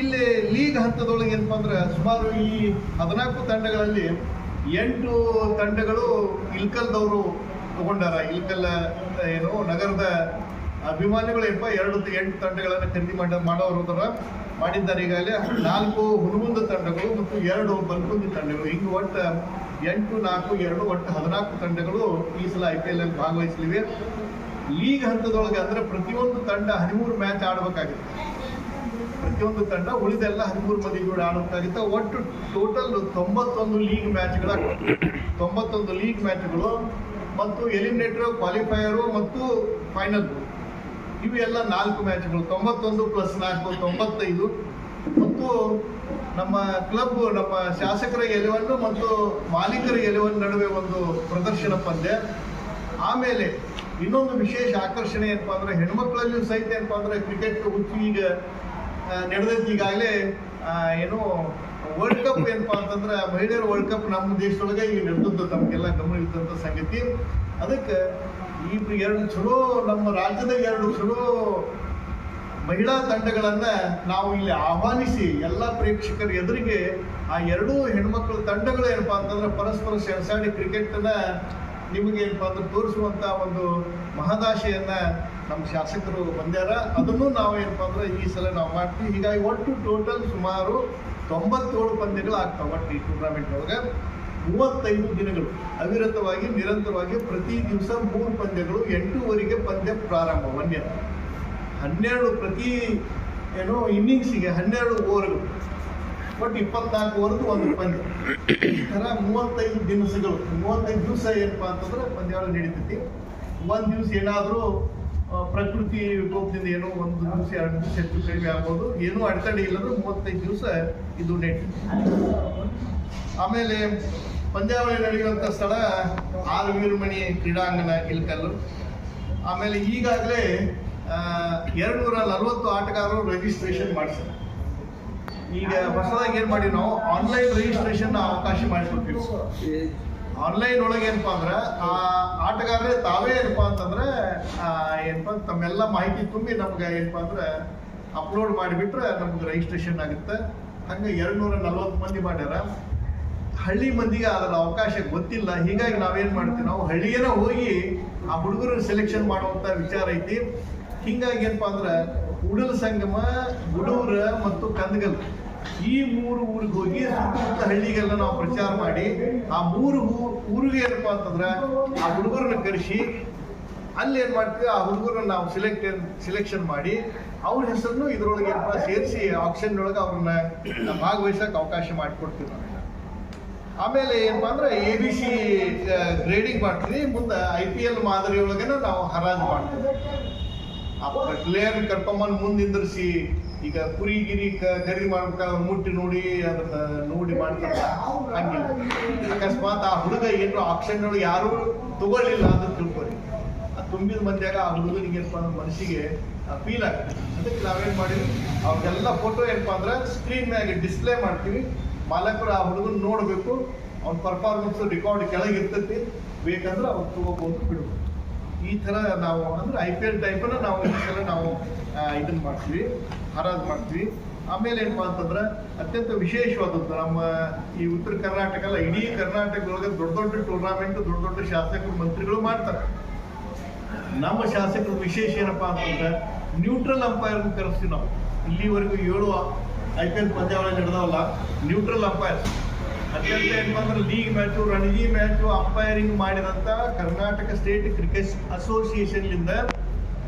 ಇಲ್ಲಿ ಲೀಗ್ ಹಂತದೊಳಗೆ ಏನಪ್ಪ ಅಂದ್ರೆ ಸುಮಾರು ಈ ಹದಿನಾಲ್ಕು ತಂಡಗಳಲ್ಲಿ ಎಂಟು ತಂಡಗಳು ಇಲ್ಕಲ್ದವರು ತಗೊಂಡಾರ. ಇಲ್ಕಲ್ ಏನು, ನಗರದ ಅಭಿಮಾನಿಗಳು ಏನಪ್ಪ ಎರಡು ಎಂಟು ತಂಡಗಳನ್ನು ಖರೀದಿ ಮಾಡ ಮಾಡೋರು ಅದಾರ ಮಾಡಿದ್ದಾರೆ ಈಗಾಗಲೇ ನಾಲ್ಕು ಹುನಗುಂದ ತಂಡಗಳು ಮತ್ತು ಎರಡು ಬಲ್ಕುಂದಿ ತಂಡಗಳು. ಹಿಂಗೆ ಒಟ್ಟು ಎಂಟು, ನಾಲ್ಕು, ಎರಡು, ಒಟ್ಟು ಹದಿನಾಲ್ಕು ತಂಡಗಳು ಈ ಸಲ ಐ ಪಿ ಎಲ್ ಅಲ್ಲಿ ಭಾಗವಹಿಸಲಿವೆ. ಲೀಗ್ ಹಂತದೊಳಗೆ ಅಂದ್ರೆ ಪ್ರತಿಯೊಂದು ತಂಡ ಹದಿಮೂರು ಮ್ಯಾಚ್ ಆಡಬೇಕಾಗಿತ್ತು. ಪ್ರತಿಯೊಂದು ತಂಡ ಉಳಿದೆಲ್ಲ ಹದಿಮೂರು ಮಂದಿ ಜೋಡಿ ಆಡಬೇಕಾಗಿತ್ತು. ಒಟ್ಟು ಟೋಟಲ್ ತೊಂಬತ್ತೊಂದು ಲೀಗ್ ಮ್ಯಾಚ್ಗಳ ತೊಂಬತ್ತೊಂದು ಲೀಗ್ ಮ್ಯಾಚ್ಗಳು ಮತ್ತು ಎಲಿಮಿನೇಟರ್ ಕ್ವಾಲಿಫೈಯರು ಮತ್ತು ಫೈನಲ್ ಇವು ಎಲ್ಲ ನಾಲ್ಕು ಮ್ಯಾಚ್ಗಳು, ತೊಂಬತ್ತೊಂದು ಪ್ಲಸ್ ನಾಲ್ಕು, ತೊಂಬತ್ತೈದು. ಮತ್ತು ನಮ್ಮ ಕ್ಲಬ್ ನಮ್ಮ ಶಾಸಕರ ಎಲೆವನ್ನು ಮತ್ತು ಮಾಲೀಕರ ಎಲೆವನ್ ನಡುವೆ ಒಂದು ಪ್ರದರ್ಶನ ಪಂದ್ಯ. ಆಮೇಲೆ ಇನ್ನೊಂದು ವಿಶೇಷ ಆಕರ್ಷಣೆ ಏನಪ್ಪಾ ಅಂದ್ರೆ ಹೆಣ್ಮಕ್ಳಲ್ಲಿಯೂ ಸಹಿತ ಏನಪ್ಪಾ ಅಂದ್ರೆ ಕ್ರಿಕೆಟ್ ಹುಚ್ಚು ಈಗ ನಡೆದೈತಿ ಈಗಾಗಲೇ ಏನು ವರ್ಲ್ಡ್ ಕಪ್ ಏನಪ್ಪಾ ಅಂತಂದ್ರೆ ಮಹಿಳೆಯರ ವರ್ಲ್ಡ್ ಕಪ್ ನಮ್ಮ ದೇಶದೊಳಗೆ ಈಗ ನಡೆದದ್ದು ನಮಗೆಲ್ಲ ಗಮನ ಇದ್ದಂಥ ಸಂಗತಿ. ಅದಕ್ಕೆ ಈ ಎರಡು ಚಲೋ ನಮ್ಮ ರಾಜ್ಯದ ಎರಡು ಚಲೋ ಮಹಿಳಾ ತಂಡಗಳನ್ನ ನಾವು ಇಲ್ಲಿ ಆಹ್ವಾನಿಸಿ ಎಲ್ಲ ಪ್ರೇಕ್ಷಕರ ಎದುರಿಗೆ ಆ ಎರಡೂ ಹೆಣ್ಮಕ್ಳ ತಂಡಗಳು ಏನಪ್ಪಾ ಅಂತಂದ್ರೆ ಪರಸ್ಪರ ಸೆಣಸಾಡಿ ಕ್ರಿಕೆಟ್ನ ನಿಮಗೆ ಏನಪ್ಪಾ ಅಂದ್ರೆ ತೋರಿಸುವಂತ ಒಂದು ಮಹದಾಶೆಯನ್ನ ನಮ್ಮ ಶಾಸಕರು ಬಂದ್ಯಾರ ಅದನ್ನು ನಾವು ಏನಪ್ಪಾ ಅಂದ್ರೆ ಈ ಸಲ ನಾವು ಮಾಡ್ತೀವಿ. ಹೀಗಾಗಿ ಒಟ್ಟು ಟೋಟಲ್ ಸುಮಾರು ತೊಂಬತ್ತೇಳು ಪಂದ್ಯಗಳು ಆಗ್ತಾವೆ ಒಟ್ಟು ಈ ಟೂರ್ನಮೆಂಟ್ ಒಳಗೆ. ಮೂವತ್ತೈದು ದಿನಗಳು ಅವಿರತವಾಗಿ, ನಿರಂತರವಾಗಿ ಪ್ರತಿ ದಿವಸ ಮೂರು ಪಂದ್ಯಗಳು ಎಂಟೂವರೆಗೆ ಪಂದ್ಯ ಪ್ರಾರಂಭ, ಒಂದೇ ಹನ್ನೆರಡು ಪ್ರತಿ ಏನು ಇನ್ನಿಂಗ್ಸಿಗೆ ಹನ್ನೆರಡು ಓವರ್ಗಳು. ಒಟ್ಟು ಇಪ್ಪತ್ನಾಲ್ಕು ಓವರ್ದು ಒಂದು ಪಂದ್ಯ. ಈ ಥರ ಮೂವತ್ತೈದು ದಿವಸಗಳು, ಮೂವತ್ತೈದು ದಿವಸ ಏನಪ್ಪಾ ಅಂತಂದ್ರೆ ಪಂದ್ಯಗಳು ನಡೀತೈತಿ. ಒಂದು ದಿವಸ ಏನಾದರೂ ಪ್ರಕೃತಿ ವಿಕೋಪದಿಂದ ಏನೋ ಒಂದು ದಿವಸ, ಎರಡು ದಿವಸ ಹೆಚ್ಚು ಕಡಿಮೆ ಆಗ್ಬೋದು. ಏನೂ ಅಡೆತಡೆ ಇಲ್ಲದ್ರೆ ಮೂವತ್ತೈದು ದಿವಸ ಇದು ನೆಟ್. ಆಮೇಲೆ ಪಂದ್ಯಾವಳಿ ನಡೆಯುವಂಥ ಸ್ಥಳ, ಆರು ವೀರಮಣಿ ಕ್ರೀಡಾಂಗಣ ಇಲ್ಕಲ್ಲು ಆಮೇಲೆ ಈಗಾಗಲೇ ಎರಡು ನೂರ ನಲವತ್ತು ಆಟಗಾರರು ರಿಜಿಸ್ಟ್ರೇಷನ್ ಮಾಡಿಸ್ತಾರೆ ಈಗ ಹೊಸದಾಗಿ ಏನು ಮಾಡಿ ನಾವು ಆನ್ಲೈನ್ ರಿಜಿಸ್ಟ್ರೇಷನ್ ಅವಕಾಶ ಮಾಡಿಕೊಡ್ತೀವಿ ಆನ್ಲೈನ್ ಒಳಗೆ ಏನಪ್ಪಾ ಅಂದ್ರೆ, ಆ ಆಟಗಾರರೇ ತಾವೇ ಏನಪ್ಪಾ ಅಂತಂದ್ರೆ ಏನಪ್ಪ, ತಮ್ಮೆಲ್ಲ ಮಾಹಿತಿ ತುಂಬಿ ನಮ್ಗೆ ಏನಪ್ಪಾ ಅಂದ್ರೆ ಅಪ್ಲೋಡ್ ಮಾಡಿಬಿಟ್ರೆ ನಮ್ಗೆ ರಿಜಿಸ್ಟ್ರೇಷನ್ ಆಗುತ್ತೆ. ಹಂಗೆ ಎರಡು ನೂರ ನಲ್ವತ್ತು ಮಂದಿ ಮಾಡ್ಯಾರ. ಹಳ್ಳಿ ಮಂದಿಗೆ ಅದರ ಅವಕಾಶ ಗೊತ್ತಿಲ್ಲ. ಹೀಗಾಗಿ ನಾವೇನ್ ಮಾಡ್ತೀವಿ, ನಾವು ಹಳ್ಳಿಗೆನೇ ಹೋಗಿ ಆ ಹುಡುಗರು ಸೆಲೆಕ್ಷನ್ ಮಾಡುವಂತ ವಿಚಾರ ಐತಿ. ಹಿಂಗಾಗಿ ಏನಪ್ಪಾ ಅಂದ್ರೆ, ಉಡಲ್ ಸಂಗಮ ಗುಡೂರ ಮತ್ತು ಕಂದಗಲ್. ಈ ಮೂರು ಊರಿಗೆ ಹೋಗಿ ಸುತ್ತಮುತ್ತ ಹಳ್ಳಿಗೆಲ್ಲ ನಾವು ಪ್ರಚಾರ ಮಾಡಿ, ಆ ಮೂರು ಊರಿಗೆ ಏನಪ್ಪಾ ಅಂತಂದ್ರೆ ಆ ಹುಡುಗರನ್ನ ಕರೆಸಿ, ಅಲ್ಲಿ ಏನ್ ಮಾಡ್ತೀವಿ, ಆ ಹುಡುಗರನ್ನ ನಾವು ಸಿಲೆಕ್ಟ್ ಸಿಲೆಕ್ಷನ್ ಮಾಡಿ, ಅವ್ರ ಹೆಸರನ್ನು ಇದ್ರೊಳಗೆ ಏನಪ್ಪಾ ಸೇರಿಸಿ ಆಕ್ಷನ್ ಒಳಗೆ ಅವ್ರನ್ನ ಭಾಗವಹಿಸಕ್ಕೆ ಅವಕಾಶ ಮಾಡಿಕೊಡ್ತೀವಿ ನಾವೆಲ್ಲ ಆಮೇಲೆ ಏನಪ್ಪಾ ಅಂದ್ರೆ ಎ ಬಿ ಸಿ ಗ್ರೇಡಿಂಗ್ ಮಾಡ್ತೀವಿ, ಮುಂದೆ ಐ ಪಿ ಎಲ್ ಮಾದರಿ ಒಳಗೇನೆ ನಾವು ಹರಾಜು ಮಾಡ್ತೀವಿ. ಆ ಪ್ಲೇಯರ್ ಕರ್ಕೊಂಬಂದು ಮುಂದೆ ಈಗ ಕುರಿ ಗಿರಿ ಖರೀದಿ ಮಾಡ್ಬೇಕಾದ್ರೆ ಮುಟ್ಟಿ ನೋಡಿ ಅದನ್ನ ನೋಡಿ ಮಾಡ್ತಾರೆ. ಅಕಸ್ಮಾತ್ ಆ ಹುಡುಗ ಏನು ಆಕ್ಷನ್ ಯಾರೂ ತಗೊಳ್ಳಿಲ್ಲ ಅಂತ ತಿಳ್ಕೊರಿ ಆ ತುಂಬಿದ ಮಧ್ಯಾಗ ಆ ಹುಡುಗನಿಗೆ ಮನಸ್ಸಿಗೆ ಫೀಲ್ ಆಗ್ತದೆ. ಅದಕ್ಕೆ ನಾವೇನ್ ಮಾಡಿದ್ವಿ? ಅವ್ರಿಗೆಲ್ಲ ಫೋಟೋ ಏನಪ್ಪಾ ಅಂದ್ರೆ ಸ್ಕ್ರೀನ್ ಮ್ಯಾಗೆ ಡಿಸ್ಪ್ಲೇ ಮಾಡ್ತೀವಿ. ಮಾಲಕರು ಆ ಹುಡುಗನ ನೋಡ್ಬೇಕು. ಅವ್ನ ಪರ್ಫಾರ್ಮೆನ್ಸ್ ರೆಕಾರ್ಡ್ ಕೆಳಗೆ ಇರ್ತೈತಿ ಬೇಕಂದ್ರೆ ಅವ್ರು ತಗೋಬಹುದು ಬಿಡ್ಬೋದು. ಈ ತರ ನಾವು ಅಂದ್ರೆ ಐ ಪಿ ಎಲ್ ಟೈಪನ್ನು ನಾವು ಈ ಸಲ ನಾವು ಇದನ್ನು ಮಾಡ್ತೀವಿ, ಹರಾಜು ಮಾಡ್ತೀವಿ. ಆಮೇಲೆ ಏನಪ್ಪಾ ಅಂತಂದ್ರೆ ಅತ್ಯಂತ ವಿಶೇಷವಾದದ್ದು ನಮ್ಮ ಈ ಉತ್ತರ ಕರ್ನಾಟಕ ಅಲ್ಲ, ಇಡೀ ಕರ್ನಾಟಕದೊಳಗೆ ದೊಡ್ಡ ದೊಡ್ಡ ಟೂರ್ನಾಮೆಂಟ್ ದೊಡ್ಡ ದೊಡ್ಡ ಶಾಸಕರು, ಮಂತ್ರಿಗಳು ಮಾಡ್ತಾರೆ. ನಮ್ಮ ಶಾಸಕರು ವಿಶೇಷ ಏನಪ್ಪಾ ಅಂತಂದ್ರೆ ನ್ಯೂಟ್ರಲ್ ಅಂಪೈರ್ ಕರೆಸ್ತೀವಿ ನಾವು. ಇಲ್ಲಿವರೆಗೂ ಏಳು ಐ ಪಿ ಎಲ್ ಪಂದ್ಯಾವಳಿ ನಡೆದವಲ್ಲ ನ್ಯೂಟ್ರಲ್ ಅಂಪೈರ್ ಅತ್ಯಂತ ಏನಪ್ಪಾ league match, Ranji match umpiring ಮಾಡಿದಂತ ಕರ್ನಾಟಕ ಸ್ಟೇಟ್ ಕ್ರಿಕೆಟ್ ಅಸೋಸಿಯೇಷನ್ ಇಂದ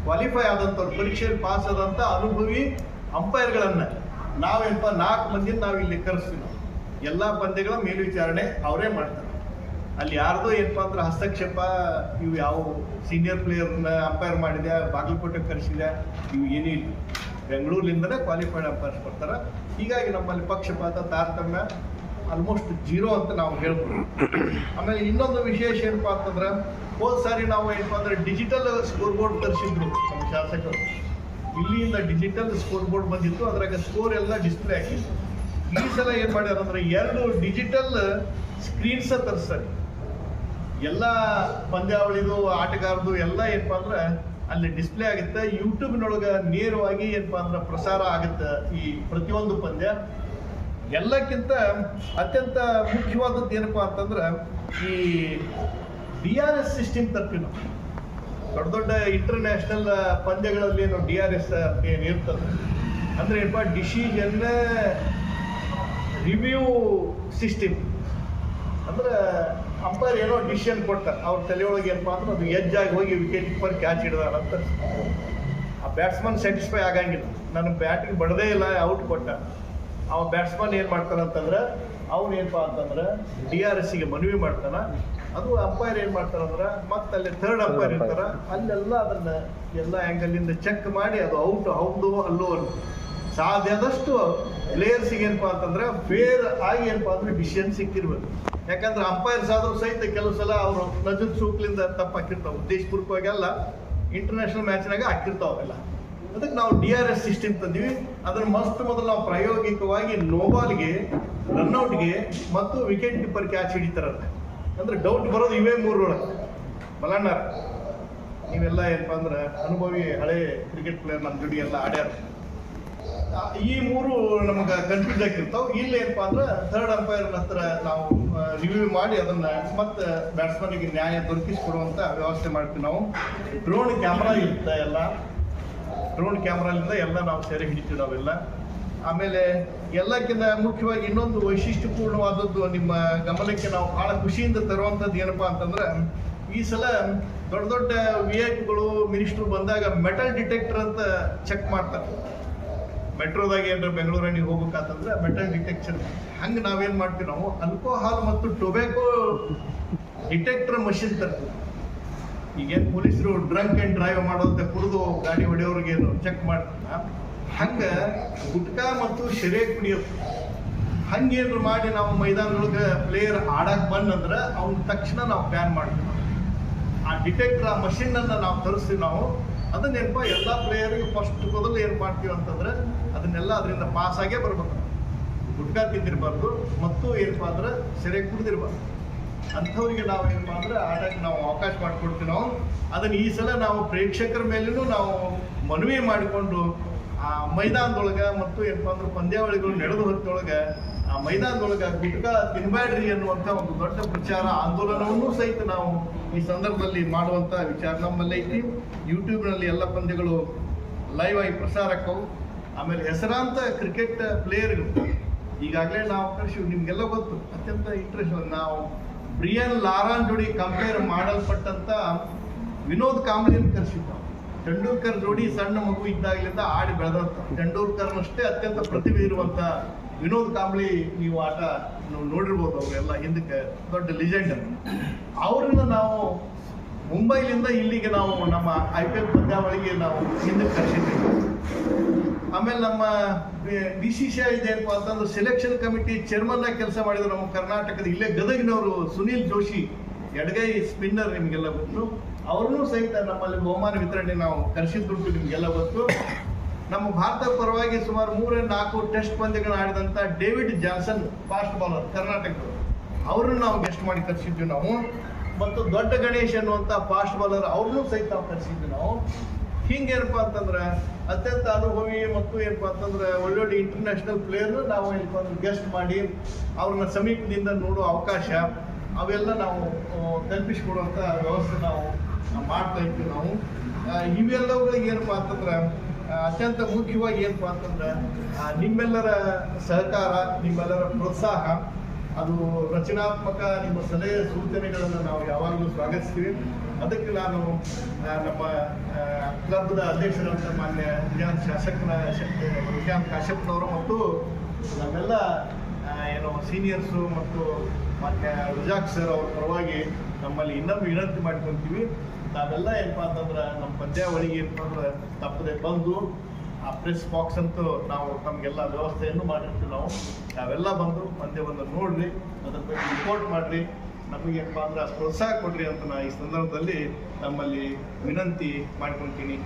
ಕ್ವಾಲಿಫೈ ಆದಂಥವ್ರು ಪರೀಕ್ಷೆಯಲ್ಲಿ ಪಾಸ್ ಆದಂತ ಅನುಭವಿ ಅಂಪೈರ್ಗಳನ್ನ ನಾವೇನಪ್ಪ ನಾಲ್ಕು ಮಂದಿ ನಾವು ಇಲ್ಲಿ ಕರೆಸ್ತೀವಿ ಎಲ್ಲಾ ಪಂದ್ಯಗಳ ಮೇಲ್ವಿಚಾರಣೆ ಅವರೇ ಮಾಡ್ತಾರೆ. ಅಲ್ಲಿ ಯಾರ್ದೋ ಏನಪ್ಪಾ ಅಂದ್ರೆ ಹಸ್ತಕ್ಷೇಪ, ಇವು ಯಾವ ಸೀನಿಯರ್ ಪ್ಲೇಯರ್ನ ಅಂಪೈರ್ ಮಾಡಿದೆ ಬಾಗಲಕೋಟೆ ಕರೆಸಿದೆ ಇವು ಏನೂ ಇಲ್ಲ. ಬೆಂಗಳೂರಿನಿಂದನೇ ಕ್ವಾಲಿಫೈಡ್ ಅಂಪೈರ್ಸ್ ಬರ್ತಾರೆ ಹೀಗಾಗಿ ನಮ್ಮಲ್ಲಿ ಪಕ್ಷಪಾತ, ತಾರತಮ್ಯ ಆಲ್ಮೋಸ್ಟ್ ಜೀರೋ ಅಂತ ನಾವು ಹೇಳ್ಬೋದು. ಆಮೇಲೆ ಇನ್ನೊಂದು ವಿಶೇಷ ಏನಪ್ಪಾ ಅಂತಂದ್ರೆ, ಹೋದ್ ಸಾರಿ ನಾವು ಏನಪ್ಪ ಅಂದ್ರೆ ಡಿಜಿಟಲ್ ಸ್ಕೋರ್ ಬೋರ್ಡ್ ತರಿಸಿದ್ರು ನಮ್ಮ ಶಾಸಕರು. ಇಲ್ಲಿಂದ ಡಿಜಿಟಲ್ ಸ್ಕೋರ್ ಬೋರ್ಡ್ ಬಂದಿತ್ತು, ಅದ್ರಾಗ ಸ್ಕೋರ್ ಎಲ್ಲ ಡಿಸ್ಪ್ಲೇ ಆಗಿತ್ತು. ಈ ಸಲ ಏನ್ ಮಾಡ್ಯಾರ ಅಂದ್ರೆ ಎರಡು ಡಿಜಿಟಲ್ ಸ್ಕ್ರೀನ್ಸ್ ತರಿಸ್ತಾರೆ. ಎಲ್ಲ ಪಂದ್ಯಾವಳಿದು ಆಟಗಾರದು ಎಲ್ಲ ಏನಪ್ಪಾ ಅಂದ್ರೆ ಅಲ್ಲಿ ಡಿಸ್ಪ್ಲೇ ಆಗುತ್ತೆ. ಯೂಟ್ಯೂಬ್ನೊಳಗೆ ನೇರವಾಗಿ ಏನಪ್ಪಾ ಅಂದ್ರೆ ಪ್ರಸಾರ ಆಗುತ್ತೆ ಈ ಪ್ರತಿಯೊಂದು ಪಂದ್ಯ. ಎಲ್ಲಕ್ಕಿಂತ ಅತ್ಯಂತ ಮುಖ್ಯವಾದದ್ದು ಏನಪ್ಪಾ ಅಂತಂದ್ರೆ ಈ ಡಿ ಆರ್ ಎಸ್ ಸಿಸ್ಟಮ್ ತಪ್ಪಿನ. ದೊಡ್ಡ ದೊಡ್ಡ ಇಂಟರ್ನ್ಯಾಷನಲ್ ಪಂದ್ಯಗಳಲ್ಲಿ ಏನು ಡಿ ಆರ್ ಎಸ್ ಏನು ಇರ್ತದೆ. ಅಂದ್ರೆ ಏನಪ್ಪ ಡಿಸಿಷನ್ ರಿವ್ಯೂ ಸಿಸ್ಟಮ್ ಅಂದ್ರೆ ಅಂಪೈರ್ ಏನೋ ಡಿಸಿಷನ್ ಕೊಡ್ತಾರೆ ಅವ್ರ ತಲೆಯೊಳಗೆ ಏನಪ್ಪಾ ಅಂದ್ರೆ ಅದು ಎಜ್ ಆಗಿ ಹೋಗಿ ವಿಕೆಟ್ ಕೀಪರ್ ಕ್ಯಾಚ್ ಹಿಡಿದಾರ ಅಂತ. ಆ ಬ್ಯಾಟ್ಸ್ಮನ್ ಸ್ಯಾಟಿಸ್ಫೈ ಆಗಂಗಿಲ್ಲ. ನನ್ನ ಬ್ಯಾಟಿಗೆ ಬಡದೇ ಇಲ್ಲ ಔಟ್ ಕೊಟ್ಟ. ಅವ ಬ್ಯಾಟ್ಸ್ಮನ್ ಏನ್ ಮಾಡ್ತಾನ ಅಂತಂದ್ರೆ ಅವ್ನು ಏನಪ್ಪಾ ಅಂತಂದ್ರೆ ಡಿ ಆರ್ ಎಸ್ಗೆ ಮನವಿ ಮಾಡ್ತಾನ. ಅದು ಅಂಪೈರ್ ಏನ್ ಮಾಡ್ತಾರಂದ್ರ ಮತ್ತೆ ಅಲ್ಲಿ ಥರ್ಡ್ ಅಂಪೈರ್ ಇರ್ತಾರ. ಅಲ್ಲೆಲ್ಲ ಅದನ್ನ ಎಲ್ಲ ಆಂಗಲ್ ಇಂದ ಚೆಕ್ ಮಾಡಿ ಅದು ಔಟ್ ಹೌದು ಅಲ್ಲೋ ಅಲ್ಲೋ ಸಾಧ್ಯದಷ್ಟು ಪ್ಲೇಯರ್ಸಿಗೆ ಏನಪ್ಪಾ ಅಂತಂದ್ರೆ ಫೇರ್ ಆಗಿ ಏನಪ್ಪಾ ಅಂದ್ರೆ ಡಿಸಿಷನ್ ಸಿಕ್ಕಿರ್ಬೇಕು. ಯಾಕಂದ್ರೆ ಅಂಪೈರ್ಸ್ ಆದ್ರೂ ಸಹಿತ ಕೆಲವು ಸಲ ಅವರು ನಜರ್ ಸೂಕ್ಲಿಂದ ತಪ್ಪಾಕಿರ್ತಾವ. ಉದ್ದೇಶಪೂರ್ವಕವಾಗಿ ಅಲ್ಲ ಇಂಟರ್ನ್ಯಾಷನಲ್ ಮ್ಯಾಚ್ನಾಗ ಹಾಕಿರ್ತಾವ ಅವೆಲ್ಲ. ಅದಕ್ಕೆ ನಾವು ಡಿ ಆರ್ ಎಸ್ ಸಿಸ್ಟಮ್ ತಂದಿವಿ. ಅದನ್ನ ಮಸ್ತ್ ಮೊದಲು ನಾವು ಪ್ರಾಯೋಗಿಕವಾಗಿ ನೋಬಾಲ್ಗೆ ರನ್ಔಟ್ಗೆ ಮತ್ತು ವಿಕೆಟ್ ಕೀಪರ್ ಕ್ಯಾಚ್ ಹಿಡಿತಾರಲ್ಲ ಅಂದ್ರೆ ಡೌಟ್ ಬರೋದು ಇವೇ ಮೂರು ಒಳಗೆ ಮಲಣ್ಣ ನೀವೆಲ್ಲ ಏನಪ್ಪಾ ಅಂದ್ರೆ ಅನುಭವಿ ಹಳೆ ಕ್ರಿಕೆಟ್ ಪ್ಲೇಯರ್ ನಮ್ಮ ಜೋಡಿ ಎಲ್ಲ ಆಡ್ಯಾರ. ಈ ಮೂರು ನಮಗೆ ಕನ್ಫ್ಯೂಸ್ ಆಗಿರ್ತಾವ. ಇಲ್ಲಿ ಏನಪ್ಪಾ ಅಂದ್ರೆ ಥರ್ಡ್ ಅಂಪೈರ್ ಹತ್ರ ನಾವು ರಿವ್ಯೂ ಮಾಡಿ ಅದನ್ನ ಮತ್ತೆ ಬ್ಯಾಟ್ಸ್ಮನ್ಗೆ ನ್ಯಾಯ ದೊರಕಿಸಿಕೊಡುವಂತ ವ್ಯವಸ್ಥೆ ಮಾಡ್ತೀವಿ ನಾವು. ಡ್ರೋನ್ ಕ್ಯಾಮ್ರಾ ಇರುತ್ತೆ ಎಲ್ಲ. ಡ್ರೋನ್ ಕ್ಯಾಮ್ರಾಲಿಂದ ಎಲ್ಲ ನಾವು ಸೆರೆ ಹಿಡಿತೀವಿ ನಾವೆಲ್ಲ. ಆಮೇಲೆ ಎಲ್ಲಕ್ಕಿಂತ ಮುಖ್ಯವಾಗಿ ಇನ್ನೊಂದು ವೈಶಿಷ್ಟ್ಯಪೂರ್ಣವಾದದ್ದು ನಿಮ್ಮ ಗಮನಕ್ಕೆ ನಾವು ಬಹಳ ಖುಷಿಯಿಂದ ತರುವಂಥದ್ದು ಏನಪ್ಪಾ ಅಂತಂದ್ರೆ, ಈ ಸಲ ದೊಡ್ಡ ದೊಡ್ಡ ವಿ ಐ ಪಿಗಳು ಮಿನಿಸ್ಟ್ರು ಬಂದಾಗ ಮೆಟಲ್ ಡಿಟೆಕ್ಟರ್ ಅಂತ ಚೆಕ್ ಮಾಡ್ತಾರೆ. ಮೆಟ್ರೋದಾಗ ಏನಾರ ಬೆಂಗಳೂರಿಗೆ ಹೋಗ್ಬೇಕಂತಂದ್ರೆ ಮೆಟಲ್ ಡಿಟೆಕ್ಷನ್ ಹಂಗೆ ನಾವೇನು ಮಾಡ್ತೀವಿ ನಾವು? ಅಲ್ಕೋಹಾಲ್ ಮತ್ತು ಟೊಬ್ಯಾಕೋ ಡಿಟೆಕ್ಟರ್ ಮಷಿನ್ ತರ್ತೀವಿ. ಈಗೇನು ಪೊಲೀಸರು ಡ್ರಂಕ್ ಅಂಡ್ ಡ್ರೈವ್ ಮಾಡೋಂಥ ಕುಡಿದು ಗಾಡಿ ಹೊಡೆಯೋರಿಗೆ ಏನು ಚೆಕ್ ಮಾಡ್ತಾರ? ಹಂಗೆ ಗುಟ್ಕಾ ಮತ್ತು ಶೆರೆ ಕುಡಿಯೋದು ಹಂಗೇನ್ರು ಮಾಡಿ ನಾವು ಮೈದಾನದೊಳಗೆ ಪ್ಲೇಯರ್ ಆಡಕ್ಕೆ ಬಂದಂದ್ರೆ ಅವ್ನ ತಕ್ಷಣ ನಾವು ಬ್ಯಾನ್ ಮಾಡ್ತೀವಿ. ಆ ಡಿಟೆಕ್ಟರ್ ಆ ಮಷಿನ್ ಅನ್ನ ನಾವು ತರಿಸ್ತೀವಿ ನಾವು. ಅದನ್ನೇನಪ್ಪ ಎಲ್ಲ ಪ್ಲೇಯರಿಗೆ ಫಸ್ಟ್ ಮೊದಲು ಏನು ಮಾಡ್ತೀವಿ ಅಂತಂದ್ರೆ ಅದನ್ನೆಲ್ಲ ಅದರಿಂದ ಪಾಸ್ ಆಗೇ ಬರ್ಬೇಕು. ಗುಟ್ಕಾ ತಿಂದಿರಬಾರ್ದು ಮತ್ತು ಏನಪ್ಪ ಅಂದ್ರೆ ಸೆರೆ ಕುಡಿದಿರಬಾರ್ದು. ಅಂಥವ್ರಿಗೆ ನಾವು ಏನಪ್ಪಾ ಅಂದ್ರೆ ಆಟಕ್ಕೆ ನಾವು ಅವಕಾಶ ಮಾಡಿಕೊಡ್ತೀವಿ ನಾವು. ಅದನ್ನ ಈ ಸಲ ನಾವು ಪ್ರೇಕ್ಷಕರ ಮೇಲೂ ನಾವು ಮನವಿ ಮಾಡಿಕೊಂಡು, ಆ ಮೈದಾನದೊಳಗೆ ಮತ್ತು ಏನಪ್ಪ ಅಂದ್ರೆ ಪಂದ್ಯಾವಳಿಗಳು ನಡೆದು ಹೊತ್ತೊಳಗೆ, ಆ ಮೈದಾನದೊಳಗೆ ಗುಟ್ಕ ತಿನ್ಬೇಡ್ರಿ ಅನ್ನುವಂಥ ಒಂದು ದೊಡ್ಡ ಪ್ರಚಾರ ಆಂದೋಲನವನ್ನು ಸಹಿತ ನಾವು ಈ ಸಂದರ್ಭದಲ್ಲಿ ಮಾಡುವಂತ ವಿಚಾರ ನಮ್ಮಲ್ಲಿ ಐತಿ. ಯೂಟ್ಯೂಬ್ನಲ್ಲಿ ಎಲ್ಲ ಪಂದ್ಯಗಳು ಲೈವ್ ಆಗಿ ಪ್ರಸಾರಕ್ಕವು ಆಮೇಲೆ ಹೆಸರಾಂತ ಕ್ರಿಕೆಟ್ ಪ್ಲೇಯರ್ಗಳು ಈಗಾಗಲೇ ನಾವು ಕಳಿಸಿವಿ ನಿಮ್ಗೆಲ್ಲ ಗೊತ್ತು, ಅತ್ಯಂತ ಇಂಟ್ರೆಸ್ಟ್ ನಾವು ಬ್ರಿಯನ್ ಲಾರಾನ್ ಜೋಡಿ ಕಂಪೇರ್ ಮಾಡಲ್ಪಟ್ಟಂತ ವಿನೋದ್ ಕಾಂಬ್ಲಿನ್ ಕರೆಸಿದ್ದ. ತೆಂಡೂಲ್ಕರ್ ಜೋಡಿ ಸಣ್ಣ ಮಗು ಇದ್ದಾಗಲಿಂದ ಆಡಿ ಬೆಳೆದಂತ. ತೆಂಡೂಲ್ಕರ್ನಷ್ಟೇ ಅತ್ಯಂತ ಪ್ರತಿಭೆ ಇರುವಂತ ವಿನೋದ್ ಕಾಂಬ್ಳಿ ನೀವು ಆಟ ನೋಡಿರ್ಬೋದು ಅವರೆಲ್ಲ ಹಿಂದಕ್ಕೆ ದೊಡ್ಡ ಲಿಜೆಂಡ್ ಅವ್ರನ್ನ ನಾವು ಮುಂಬೈಲಿಂದ ಇಲ್ಲಿಗೆ ನಾವು ನಮ್ಮ ಐ ಪಿ ಎಲ್ ಪಂದ್ಯಾವಳಿಗೆ ನಾವು ಹಿಂದಕ್ಕೆ ಕರೆಸಿದ್ದೀವಿ. ಆಮೇಲೆ ನಮ್ಮ ಬಿ ಸಿ ಸಿ ಐ ಇದೇನಪ್ಪ ಅಂತಂದ್ರೆ ಸೆಲೆಕ್ಷನ್ ಕಮಿಟಿ ಚೇರ್ಮನ್ ಆಗಿ ಕೆಲಸ ಮಾಡಿದ್ರು ನಮ್ಮ ಕರ್ನಾಟಕದ ಇಲ್ಲೇ ಗದಗಿನವರು ಸುನೀಲ್ ಜೋಶಿ, ಎಡಗೈ ಸ್ಪಿನ್ನರ್ ನಿಮಗೆಲ್ಲ ಗೊತ್ತು. ಅವ್ರನ್ನೂ ಸಹಿತ ನಮ್ಮಲ್ಲಿ ಬಹುಮಾನ ವಿತರಣೆ ನಾವು ಕರೆಸಿದ್ದುಂಟು ನಿಮಗೆಲ್ಲ ಗೊತ್ತು. ನಮ್ಮ ಭಾರತ ಪರವಾಗಿ ಸುಮಾರು ಮೂರ ನಾಲ್ಕು ಟೆಸ್ಟ್ ಪಂದ್ಯಗಳನ್ನ ಆಡಿದಂತ ಡೇವಿಡ್ ಜಾನ್ಸನ್ ಫಾಸ್ಟ್ ಬಾಲರ್ ಕರ್ನಾಟಕದವರು. ಅವ್ರನ್ನ ನಾವು ಗೆಸ್ಟ್ ಮಾಡಿ ಕರೆಸಿದ್ವಿ ನಾವು. ಮತ್ತು ದೊಡ್ಡ ಗಣೇಶ್ ಅನ್ನುವಂಥ ಫಾಸ್ಟ್ ಬಾಲರ್ ಅವ್ರನ್ನೂ ಸಹಿತ ನಾವು ಕರೆಸಿದ್ವಿ ನಾವು. ಹಿಂಗೇನಪ್ಪ ಅಂತಂದ್ರೆ ಅತ್ಯಂತ ಅನುಭವಿ ಮತ್ತು ಏನಪ್ಪ ಅಂತಂದ್ರೆ ಒಳ್ಳೊಳ್ಳೆ ಇಂಟರ್ನ್ಯಾಷನಲ್ ಪ್ಲೇಯರ್ ನಾವು ಏನಪ್ಪ ಅಂದ್ರೆ ಗೆಸ್ಟ್ ಮಾಡಿ ಅವ್ರನ್ನ ಸಮೀಪದಿಂದ ನೋಡೋ ಅವಕಾಶ, ಅವೆಲ್ಲ ನಾವು ಕಲ್ಪಿಸಿಕೊಡುವಂಥ ವ್ಯವಸ್ಥೆ ನಾವು ಮಾಡ್ತಾ ಇದ್ವಿ ನಾವು. ಇವೆಲ್ಲವುಗಳಿಗೆ ಏನಪ್ಪ ಅಂತಂದ್ರೆ ಅತ್ಯಂತ ಮುಖ್ಯವಾಗಿ ಏನಪ್ಪ ಅಂತಂದ್ರೆ ನಿಮ್ಮೆಲ್ಲರ ಸಹಕಾರ, ನಿಮ್ಮೆಲ್ಲರ ಪ್ರೋತ್ಸಾಹ ಅದು ರಚನಾತ್ಮಕ ನಿಮ್ಮ ಸಲಹೆ ಸೂಚನೆಗಳನ್ನು ನಾವು ಯಾವಾಗಲೂ ಸ್ವಾಗತಿಸ್ತೀವಿ. ಅದಕ್ಕೆ ನಾನು ನಮ್ಮ ಕ್ಲಬ್ದ ಅಧ್ಯಕ್ಷರಂತ ಮಾನ್ಯ ವಿಜ್ಞಾನ ಶಾಸಕನ ವಿಜ್ಞಾನ ಕಾಶ್ಯಪ್ನವರು ಮತ್ತು ನಮ್ಮೆಲ್ಲ ಏನು ಸೀನಿಯರ್ಸು ಮತ್ತು ಮಾನ್ಯ ರುಜಾಕ್ ಸರ್ ಅವ್ರ ಪರವಾಗಿ ನಮ್ಮಲ್ಲಿ ಇನ್ನೊಮ್ಮೆ ವಿನಂತಿ ಮಾಡ್ಕೊತೀವಿ ನಾವೆಲ್ಲ ಏನಪ್ಪಾ ಅಂತಂದ್ರೆ ನಮ್ಮ ಪಂದ್ಯಾವಳಿಗೆ ಏನಪ್ಪ ಅಂದ್ರೆ ತಪ್ಪದೆ ಬಂದು ಆ ಪ್ರೆಸ್ ಬಾಕ್ಸ್ ಅಂತೂ ನಾವು ನಮಗೆಲ್ಲ ವ್ಯವಸ್ಥೆಯನ್ನು ಮಾಡಿರ್ತೀವಿ ನಾವು. ನಾವೆಲ್ಲ ಬಂದು ಪಂದ್ಯವನ್ನು ನೋಡ್ರಿ, ಅದ್ರ ಬಗ್ಗೆ ರಿಪೋರ್ಟ್ ಮಾಡ್ರಿ. ನಮಗೆ ಏನಪ್ಪಾ ಅಂದ್ರೆ ಪ್ರೋತ್ಸಾಹ ಕೊಡ್ರಿ ಅಂತ ನಾ ಈ ಸಂದರ್ಭದಲ್ಲಿ ನಮ್ಮಲ್ಲಿ ವಿನಂತಿ ಮಾಡ್ಕೊಂತೀನಿ.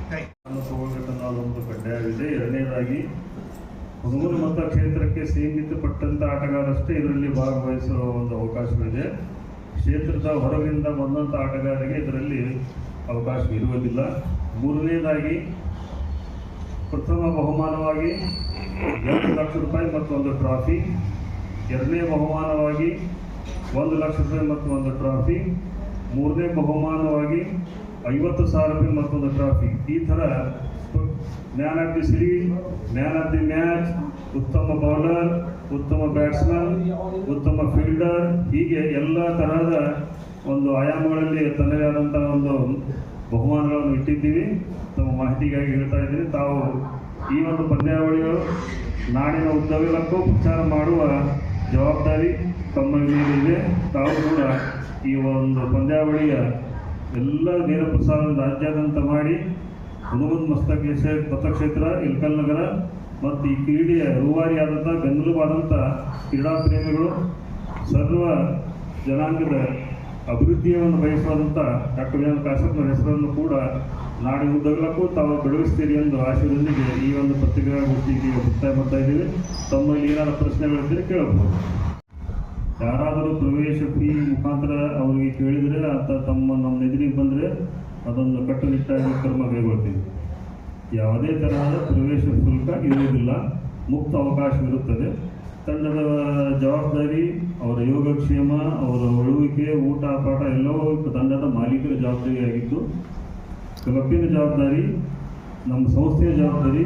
ಒಂದು ಕಡ್ಡಾಯವಿದೆ ಎರಡನೇದಾಗಿ, ಹುಡುಗರು ಮತ ಕ್ಷೇತ್ರಕ್ಕೆ ಸೀಮಿತಪಟ್ಟಂತ ಆಟಗಾರಷ್ಟೇ ಇದರಲ್ಲಿ ಭಾಗವಹಿಸುವ ಒಂದು ಅವಕಾಶವಿದೆ. ಕ್ಷೇತ್ರದ ಹೊರಗಿಂದ ಬಂದಂಥ ಆಟಗಾರರಿಗೆ ಇದರಲ್ಲಿ ಅವಕಾಶ ಇರುವುದಿಲ್ಲ. ಮೂರನೇದಾಗಿ ಪ್ರಥಮ ಬಹುಮಾನವಾಗಿ ಎರಡು ಲಕ್ಷ ರೂಪಾಯಿ ಮತ್ತು ಒಂದು ಟ್ರಾಫಿ ಎರಡನೇ ಬಹುಮಾನವಾಗಿ ಒಂದು ಲಕ್ಷ ರೂಪಾಯಿ ಮತ್ತು ಒಂದು ಟ್ರಾಫಿ ಮೂರನೇ ಬಹುಮಾನವಾಗಿ ಐವತ್ತು ಸಾವಿರ ರೂಪಾಯಿ ಮತ್ತೊಂದು ಟ್ರಾಫಿ ಈ ಥರ man of the series man of the match ಉತ್ತಮ ಬೌಲರ್ ಉತ್ತಮ ಬ್ಯಾಟ್ಸ್ಮನ್ ಉತ್ತಮ ಫೀಲ್ಡರ್ ಹೀಗೆ ಎಲ್ಲ ತರಹದ ಒಂದು ಆಯಾಮಗಳಲ್ಲಿ ತನ್ನದೇ ಆದಂಥ ಒಂದು ಬಹುಮಾನಗಳನ್ನು ಇಟ್ಟಿದ್ದೀವಿ. ತಮ್ಮ ಮಾಹಿತಿಗಾಗಿ ಹೇಳ್ತಾ ಇದ್ದೀನಿ. ತಾವು ಈ ಒಂದು ಪಂದ್ಯಾವಳಿಗಳು, ನಾಡಿನ ಉದ್ದಗಲಕ್ಕೂ ಪ್ರಚಾರ ಮಾಡುವ ಜವಾಬ್ದಾರಿ ತಮ್ಮ ಮೇಲಿದೆ ತಾವು ಕೂಡ ಈ ಒಂದು ಪಂದ್ಯಾವಳಿಯ ಎಲ್ಲ ನೇರ ಪ್ರಸಾರ ರಾಜ್ಯಾದ್ಯಂತ ಮಾಡಿ ಹನುಮಂತ್ ಮಸ್ತಕ ಮತಕ್ಷೇತ್ರ ಇಲ್ಕಲ್ ನಗರ ಮತ್ತು ಈ ಕ್ರೀಡೆಯ ರೂವಾರಿಯಾದಂಥ, ಬೆನ್ನೆಲುಬಾದಂಥ ಕ್ರೀಡಾ ಪ್ರೇಮಿಗಳು, ಸರ್ವ ಜನಾಂಗದ ಅಭಿವೃದ್ಧಿಯನ್ನು ಬಯಸುವಂಥ ಡಾಕ್ಟರ್ ಎನ್ ಹೆಸರನ್ನು ಕೂಡ ನಾಡಿನ ಉದ್ದಗಲಕ್ಕೂ ತಾವು ಬೆಳಗಿಸ್ತೀರಿ ಎಂದು ಆಶಯದೊಂದಿಗೆ ಈ ಒಂದು ಪತ್ರಿಕಾಗೋಷ್ಠಿಗೆ ಮುಕ್ತಾಯ ಮಾಡ್ತಾ ಇದ್ದೀವಿ. ತಮ್ಮಲ್ಲಿ ಏನಾದರೂ ಪ್ರಶ್ನೆಗಳಿದ್ದರೆ ಕೇಳಬಹುದು. ಯಾರಾದರೂ ಪ್ರವೇಶ ಫೀ ಮುಖಾಂತರ ಅವರಿಗೆ ಕೇಳಿದರೆ ಅಂತ ತಮ್ಮ ನಮ್ಮ ಎದುರಿಗೆ ಬಂದರೆ ಅದೊಂದು ಕಟ್ಟುನಿಟ್ಟಾಗಿ ಕ್ರಮ ಕೈಗೊಳ್ತೀವಿ. ಯಾವುದೇ ತರಹದ ಪ್ರವೇಶ ಶುಲ್ಕ ಇರುವುದಿಲ್ಲ. ಮುಕ್ತ ಅವಕಾಶವಿರುತ್ತದೆ ತಂಡದ ಜವಾಬ್ದಾರಿ, ಅವರ ಯೋಗಕ್ಷೇಮ, ಅವರ ಉಳುವಿಕೆ ಊಟ, ಪಾಠ ಎಲ್ಲವೂ ತಂಡದ ಮಾಲೀಕರ ಜವಾಬ್ದಾರಿಯಾಗಿದ್ದು ಕ್ಲಬ್ಬಿನ ಜವಾಬ್ದಾರಿ, ನಮ್ಮ ಸಂಸ್ಥೆಯ ಜವಾಬ್ದಾರಿ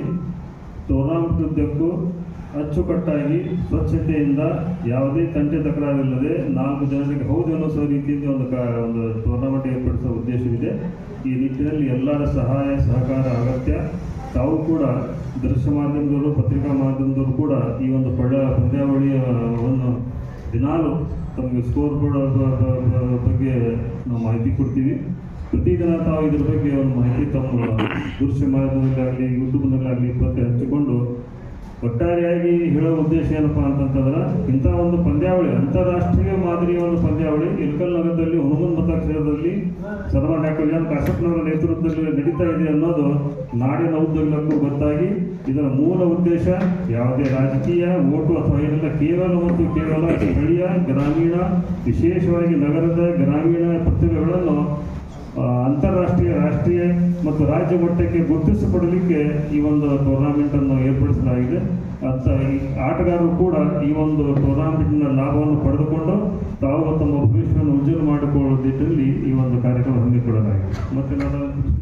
ಟೂರ್ನಾಮೆಂಟ್ನದ್ದಕ್ಕೂ ಅಚ್ಚುಕಟ್ಟಾಗಿ ಸ್ವಚ್ಛತೆಯಿಂದ ಯಾವುದೇ ತಂಟೆ ತಕರಾರಿಲ್ಲದೆ ನಾಲ್ಕು ಜನರಿಗೆ ಹೌದು ಅನ್ನಿಸೋ ರೀತಿಯಲ್ಲಿ ಒಂದು ಕಾ, ಒಂದು ಟೂರ್ನಾಮೆಂಟ್ ಏರ್ಪಡಿಸುವ ಉದ್ದೇಶವಿದೆ. ಈ ನಿಟ್ಟಿನಲ್ಲಿ ಎಲ್ಲರ ಸಹಾಯ, ಸಹಕಾರ, ಅಗತ್ಯ. ತಾವು ಕೂಡ ದೃಶ್ಯ ಮಾಧ್ಯಮದವರು ಪತ್ರಿಕಾ ಮಾಧ್ಯಮದವರು ಕೂಡ ಈ ಒಂದು ಪಳ್ಳ ಒಂದು ದಿನಾಲು ತಮಗೆ ಸ್ಕೋರ್ ಬೋರ್ಡ್ ಬಗ್ಗೆ ನಾವು ಮಾಹಿತಿ ಕೊಡ್ತೀವಿ. ಪ್ರತಿದಿನ ತಾವು ಇದ್ರ ಬಗ್ಗೆ ಒಂದು ಮಾಹಿತಿ ತಮ್ಮ ದೃಶ್ಯ ಮಾಧ್ಯಮದಲ್ಲಾಗಲಿ, ಯೂಟ್ಯೂಬ್ನಲ್ಲಾಗಲಿ ಪತ್ತೆ ಹಂಚಿಕೊಂಡು ಒಟ್ಟಾರೆಯಾಗಿ ಹೇಳೋ ಉದ್ದೇಶ ಏನಪ್ಪಾ ಅಂತಂತಂದ್ರೆ, ಇಂಥ ಒಂದು ಪಂದ್ಯಾವಳಿ, ಅಂತಾರಾಷ್ಟ್ರೀಯ ಮಾದರಿಯ ಒಂದು ಪಂದ್ಯಾವಳಿ ಇಲ್ಕಲ್ ನಗರದಲ್ಲಿ ಹನುಮನ್ ಮತಕ್ಷೇತ್ರದಲ್ಲಿ ಸನ್ಮಾನ್ ಡಾಕ್ಟರ್ ಎನ್ ಕಾಶಪ್ಪನವರ ನೇತೃತ್ವದಲ್ಲಿ ನಡೀತಾ ಇದೆ ಅನ್ನೋದು ನಾಡಿನ ಉದ್ಯೋಗಕ್ಕೂ ಗೊತ್ತಾಗಿ, ಇದರ ಮೂಲ ಉದ್ದೇಶ ಯಾವುದೇ ರಾಜಕೀಯ, ಓಟು ಅಥವಾ ಏನಿಲ್ಲ, ಕೇವಲ ಮತ್ತು ಕೇವಲ ಸ್ಥಳೀಯ, ಗ್ರಾಮೀಣ, ವಿಶೇಷವಾಗಿ ನಗರದ ಗ್ರಾಮೀಣ ಪ್ರತಿಭೆಗಳನ್ನು ಅಂತಾರಾಷ್ಟ್ರೀಯ, ರಾಷ್ಟ್ರೀಯ ಮತ್ತು ರಾಜ್ಯ ಮಟ್ಟಕ್ಕೆ ಗುರುತಿಸಿಕೊಡಲಿಕ್ಕೆ ಈ ಒಂದು ಟೂರ್ನಾಮೆಂಟ್ ಅನ್ನು ಏರ್ಪಡಿಸಲಾಗಿದೆ. ಅಂತ ಈ ಆಟಗಾರರು ಕೂಡ ಈ ಒಂದು ಟೂರ್ನಾಮೆಂಟ್ನ ಲಾಭವನ್ನು ಪಡೆದುಕೊಂಡು ತಾವು ತಮ್ಮ ಭವಿಷ್ಯವನ್ನು ಉಜ್ಜಲು ಮಾಡಿಕೊಳ್ಳುವ ನಿಟ್ಟಿನಲ್ಲಿ ಈ ಒಂದು ಕಾರ್ಯಕ್ರಮ ಹಮ್ಮಿಕೊಳ್ಳಲಾಗಿದೆ. ಮತ್ತೆ ನಾನು